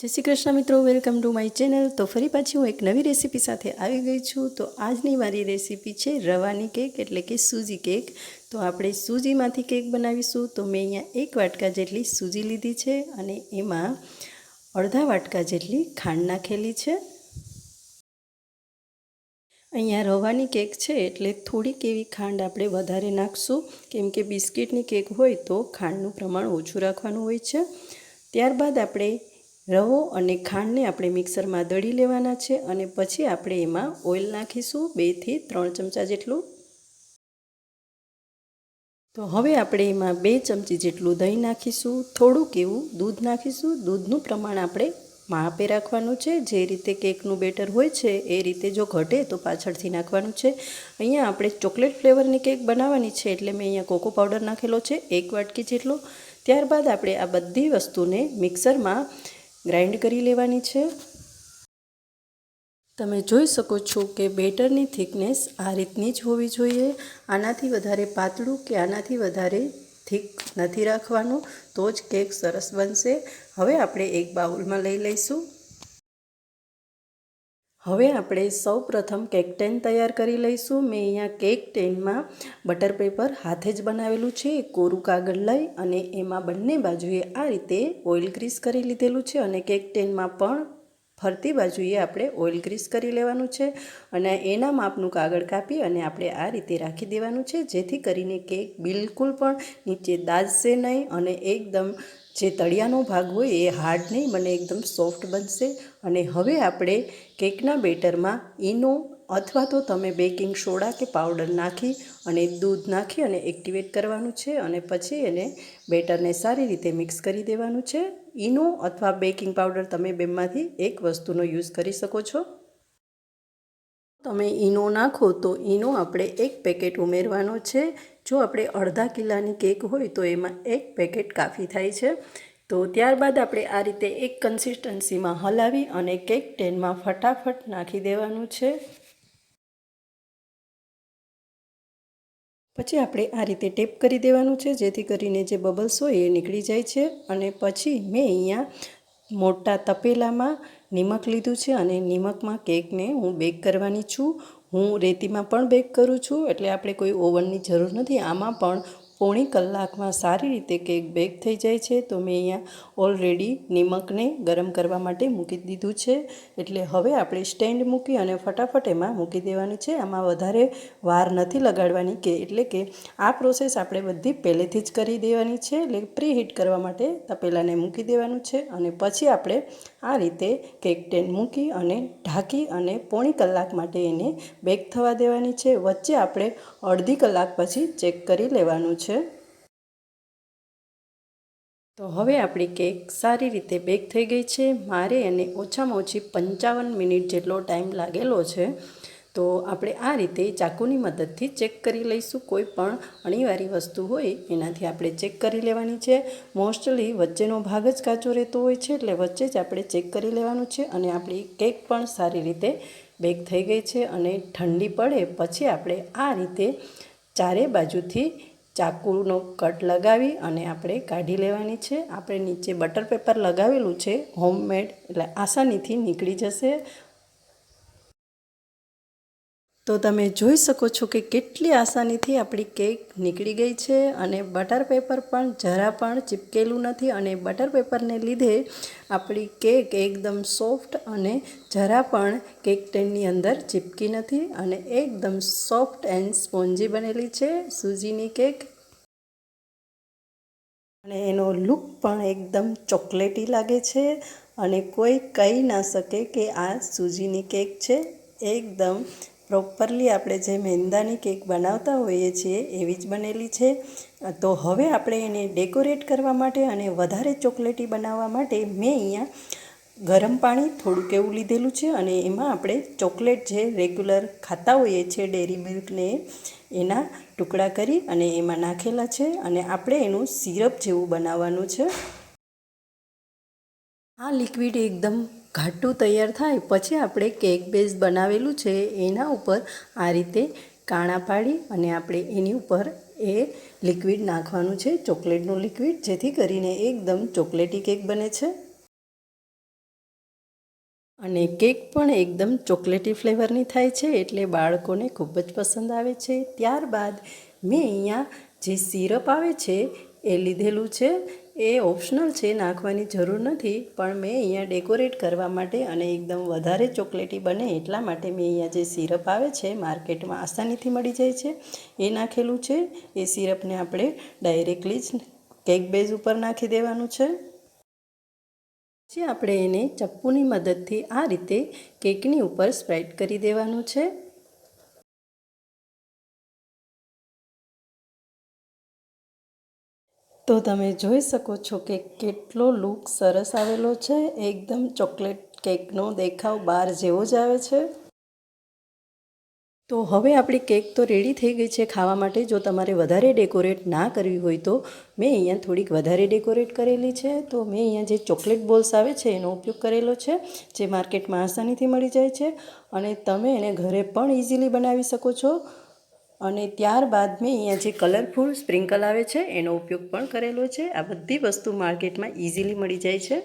જય શ્રી કૃષ્ણ મિત્રો, welcome to my channel. તો ફરી પાછી હું એક નવી રેસીપી સાથે આવી ગઈ છું. તો આજની મારી રેસીપી છે રવાની કેક, એટલે કે સૂજી કેક. તો આપણે સૂજીમાંથી કેક બનાવીશું. તો મેં અહીંયા એક વાટકા જેટલી સૂજી લીધી છે અને એમાં અડધા વાટકા જેટલી ખાંડ નાખેલી છે. અહીંયા રવાની કેક છે, એટલે થોડીક એવી ખાંડ આપણે વધારે નાખશું. કેમ કે બિસ્કિટની કેક હોય તો ખાંડનું પ્રમાણ ઓછું રાખવાનું હોય છે. ત્યારબાદ આપણે રવો અને ખાંડને આપણે મિક્સરમાં દળી લેવાના છે અને પછી આપણે એમાં ઓઇલ નાખીશું બેથી ત્રણ ચમચા જેટલું. તો હવે આપણે એમાં બે ચમચી જેટલું દહીં નાખીશું, થોડુંક એવું દૂધ નાખીશું. દૂધનું પ્રમાણ આપણે માપે રાખવાનું છે. જે રીતે કેકનું બેટર હોય છે એ રીતે જો ઘટે તો પાછળથી નાખવાનું છે. અહીંયા આપણે ચોકલેટ ફ્લેવરની કેક બનાવવાની છે એટલે મેં અહીંયા કોકો પાવડર નાખેલો છે, એક વાટકી જેટલો. ત્યારબાદ આપણે આ બધી વસ્તુને મિક્સરમાં ગ્રાઇન્ડ કરી લેવાની છે. તમે જોઈ શકો છો કે બેટરની થિકનેસ આ રીતની જ હોવી જોઈએ. આનાથી વધારે પાતળું કે આનાથી વધારે થીક નથી રાખવાનું, તો જ કેક સરસ બનશે. હવે આપણે એક બાઉલમાં લઈ લઈશું. હવે આપણે સૌ પ્રથમ કેક ટેન તૈયાર કરી લઈશું. મેં અહીંયા કેક ટેનમાં બટર પેપર હાથે જ બનાવેલું છે, કોરું કાગળ લઈ અને એમાં બંને બાજુએ આ રીતે ઓઇલ ગ્રીસ કરી લીધેલું છે અને કેક ટેનમાં પણ ફરતી બાજુએ આપણે ઓઇલ ગ્રીસ કરી લેવાનું છે અને એના માપનું કાગળ કાપી અને આપણે આ રીતે રાખી દેવાનું છે, જેથી કરીને કેક બિલકુલ પણ નીચે દાજશે નહીં અને એકદમ જે તળિયાનો ભાગ હોય એ હાર્ડ નહીં મને એકદમ સોફ્ટ બનશે. અને હવે આપણે કેકના બેટરમાં ઈનો અથવા તો તમે બેકિંગ સોડા કે પાવડર નાખી અને દૂધ નાખી અને એક્ટિવેટ કરવાનું છે અને પછી એને બેટરને સારી રીતે મિક્સ કરી દેવાનું છે. ઈનો અથવા બેકિંગ પાવડર તમે બેમાંથી એક વસ્તુનો યુઝ કરી શકો છો. તમે ઈનો નાખો તો ઈનો આપણે એક પેકેટ ઉમેરવાનો છે. જો આપણે અડધા કિલ્લાની કેક હોય તો એમાં એક પેકેટ કાફી થાય છે. તો ત્યારબાદ આપણે આ રીતે એક કન્સિસ્ટન્સીમાં હલાવી અને કેક ટેનમાં ફટાફટ નાખી દેવાનું છે. પછી આપણે આ રીતે ટેપ કરી દેવાનું છે. જેથી કરીને જે બબલ્સ હોય એ નીકળી જાય છે અને પછી મેં અહીંયા મોટા તપેલામાં નિમક લીધું છે અને નિમકમાં કેકને હું બેક કરવાની છું. હું રેતીમાં પણ બેક કરું છું. એટલે આપણે કોઈ ઓવનની જરૂર નથી. આમાં પણ પોણી કલાકમાં સારી રીતે કેક બેક થઈ જાય છે, તો મેં અહીંયા ઓલરેડી નિમકને ગરમ કરવા માટે મૂકી દીધું છે. એટલે હવે આપણે સ્ટેન્ડ મૂકી અને ફટાફટ એમાં મૂકી દેવાની છે. આમાં વધારે વાર નથી લગાડવાની કે એટલે કે આ પ્રોસેસ આપણે બધી પહેલેથી જ કરી દેવાની છે. એટલે પ્રીહીટ કરવા માટે તપેલાને મૂકી દેવાનું છે અને પછી આપણે આ રીતે કેક ટેન મૂકી અને ઢાંકી અને પોણી કલાક માટે એને બેક થવા દેવાની છે. વચ્ચે આપણે અડધી કલાક પછી ચેક કરી લેવાનું છે. તો હવે આપણી કેક સારી રીતે બેક થઈ ગઈ છે. મારે એને ઓછામાં ઓછી પંચાવન મિનિટ જેટલો ટાઈમ લાગેલો છે. તો આપણે આ રીતે ચાકુની મદદથી ચેક કરી લઈશું. કોઈ પણ અણીવારી વસ્તુ હોય એનાથી આપણે ચેક કરી લેવાની છે. મોસ્ટલી વચ્ચેનો ભાગ જ કાચો રહેતો હોય છે, એટલે વચ્ચે જ આપણે ચેક કરી લેવાનું છે અને આપણી કેક પણ સારી રીતે બેક થઈ ગઈ છે અને ઠંડી પડે પછી આપણે આ રીતે ચારે બાજુથી ચાકુનો કટ લગાવી અને આપણે કાઢી લેવાની છે. આપણે નીચે બટર પેપર લગાવેલું છે હોમમેડ એટલે આસાનીથી નીકળી જશે. તો તમે જોઈ શકો છો કે કેટલી આસાનીથી આપણી કેક નીકળી ગઈ છે અને બટર પેપર પણ જરા પણ ચીપકેલું નથી અને બટર પેપરને લીધે આપણી કેક એકદમ સોફ્ટ અને જરા પણ કેક ટેનની અંદર ચીપકી નથી અને એકદમ સોફ્ટ એન્ડ સ્પોન્જી બનેલી છે સૂજીની કેક. અને એનો લુક પણ એકદમ ચોકલેટી લાગે છે અને કોઈ કહી ના શકે કે આ સૂજીની કેક છે એકદમ પ્રોપરલી આપણે જે મેંદાની કેક બનાવતા હોઈએ છીએ, એવી જ બનેલી છે. તો હવે આપણે એને ડેકોરેટ કરવા માટે અને વધારે ચોકલેટી બનાવવા માટે મેં અહીંયા ગરમ પાણી થોડુંક એવું લીધેલું છે અને એમાં આપણે ચોકલેટ જે રેગ્યુલર ખાતા હોઈએ છીએ ડેરી મિલ્કને એના ટુકડા કરી અને એમાં નાખેલા છે અને આપણે એનું સિરપ જેવું બનાવવાનું છે. આ લિક્વિડ એકદમ ઘાટું તૈયાર થાય, પછી આપણે કેક બેઝ બનાવેલું છે, એના ઉપર આ રીતે કાણા પાડી અને આપણે એની ઉપર એ લિક્વિડ નાખવાનું છે, ચોકલેટનું લિક્વિડ, જેથી કરીને એકદમ ચોકલેટી કેક બને છે. અને કેક પણ એકદમ ચોકલેટી ફ્લેવરની થાય છે, એટલે બાળકોને ખૂબ જ પસંદ આવે છે. ત્યારબાદ મેં અહીંયા જે સિરપ આવે છે, એ લીધેલું છે એ ઓપ્શનલ છે નાખવાની જરૂર નથી, પણ મેં અહીંયા ડેકોરેટ કરવા માટે અને એકદમ વધારે ચોકલેટી બને એટલા માટે મેં અહીંયા જે સિરપ આવે છે, માર્કેટમાં આસાનીથી મળી જાય છે. એ નાખેલું છે. એ સિરપને આપણે ડાયરેક્ટલી જ કેક બેઝ ઉપર નાખી દેવાનું છે. પછી આપણે એને ચપ્પુની મદદથી આ રીતે કેકની ઉપર સ્પ્રેડ કરી દેવાનું છે. તો તમે જોઈ શકો છો કે કેટલો લુક સરસ આવેલો છે. એકદમ ચોકલેટ કેકનો દેખાવ બહાર જેવો જ આવે છે. તો હવે આપણી કેક તો રેડી થઈ ગઈ છે ખાવા માટે. જો તમારે વધારે ડેકોરેટ ના કરવી હોય તો મેં અહીંયા થોડીક વધારે ડેકોરેટ કરેલી છે. તો મેં અહીંયા જે ચોકલેટ બોલ્સ આવે છે એનો ઉપયોગ કરેલો છે, જે માર્કેટમાં આસાનીથી મળી જાય છે. અને તમે એને ઘરે પણ ઇઝીલી બનાવી શકો છો. અને ત્યારબાદ મેં અહીંયા જે કલરફુલ સ્પ્રિંકલ આવે છે, એનો ઉપયોગ પણ કરેલો છે. આ બધી વસ્તુ માર્કેટમાં ઇઝીલી મળી જાય છે.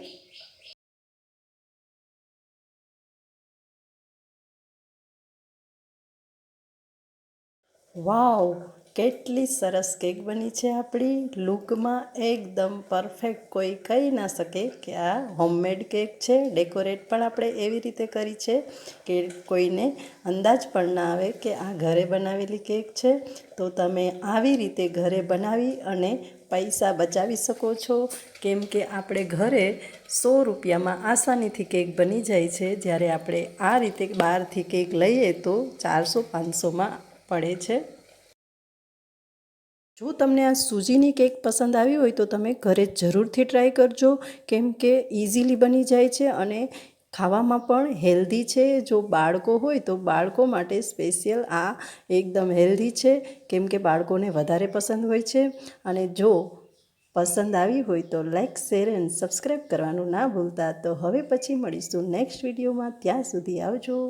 વાવ! કેટલી સરસ કેક બની છે આપણી. લુકમાં એકદમ પરફેક્ટ કોઈ કહી ના શકે કે આ હોમમેડ કેક છે. ડેકોરેટ પણ આપણે એવી રીતે કરી છે કે કોઈને અંદાજ પણ ના આવે કે આ ઘરે બનાવેલી કેક છે. તો તમે આવી રીતે ઘરે બનાવી અને પૈસા બચાવી શકો છો. કેમ કે આપણે ઘરે સો રૂપિયામાં આસાનીથી કેક બની જાય છે. જ્યારે આપણે આ રીતે બહારથી કેક લઈએ તો ચારસો પાંચસોમાં પડે છે. જો તમને આ સૂજીની કેક પસંદ આવી હોય તો તમે ઘરે જરૂરથી ટ્રાય કરજો, કેમ કે ઇઝીલી બની જાય છે અને ખાવામાં પણ હેલ્ધી છે. જો બાળકો હોય તો બાળકો માટે સ્પેશિયલ આ એકદમ હેલ્ધી છે, કેમ કે બાળકોને વધારે પસંદ હોય છે. અને જો પસંદ આવી હોય તો લાઇક શેર એન્ડ સબસ્ક્રાઈબ કરવાનું ના ભૂલતા. તો હવે પછી મળીશું નેક્સ્ટ વિડીયોમાં ત્યાં સુધી આવજો.